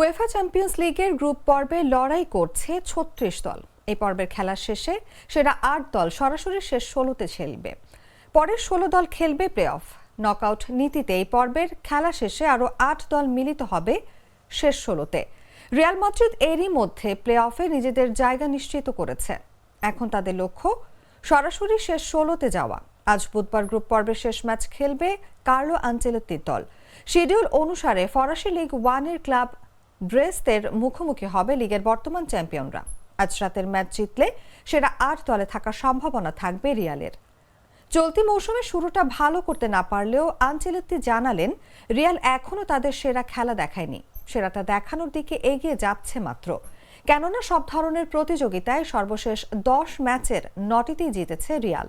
UEFA champions লিগের group পর্বে লড়াই করছে ছত্রিশ দল। এই পর্বের খেলার শেষে সেরা আট দল সরাসরি শেষ ষোলোতে খেলবে। পরের ষোলো দল খেলবে প্লে অফ নকআউট নীতিতে এই পর্বের খেলা শেষে আরও আট দল মিলিত হবে শেষ ষোলোতে। রিয়াল মাদ্রিদ এরই মধ্যে প্লে অফে নিজেদের জায়গা নিশ্চিত করেছে। এখন তাদের লক্ষ্য সরাসরি শেষ ষোলোতে যাওয়া। আজ বুধবার গ্রুপ পর্বের শেষ ম্যাচ খেলবে কার্লো আঞ্চেলত্তির দল। শিডিউল অনুসারে ফরাসি লিগ ওয়ানের ক্লাব ব্রেস্তের মুখোমুখি হবে লিগের বর্তমান চ্যাম্পিয়নরা। আজ রাতের ম্যাচ জিতলে সেরা আট দলে থাকার সম্ভাবনা থাকবে রিয়ালের। চলতি মৌসুমে শুরুটা ভালো করতে না পারলেও আঞ্চেলত্তি জানালেন, রিয়াল এখনও তাদের সেরা খেলা দেখায়নি। সেরাটা দেখানোর দিকে এগিয়ে যাচ্ছে মাত্র। কেননা সব ধরনের প্রতিযোগিতায় সর্বশেষ দশ ম্যাচের নটিতেই জিতেছে রিয়াল।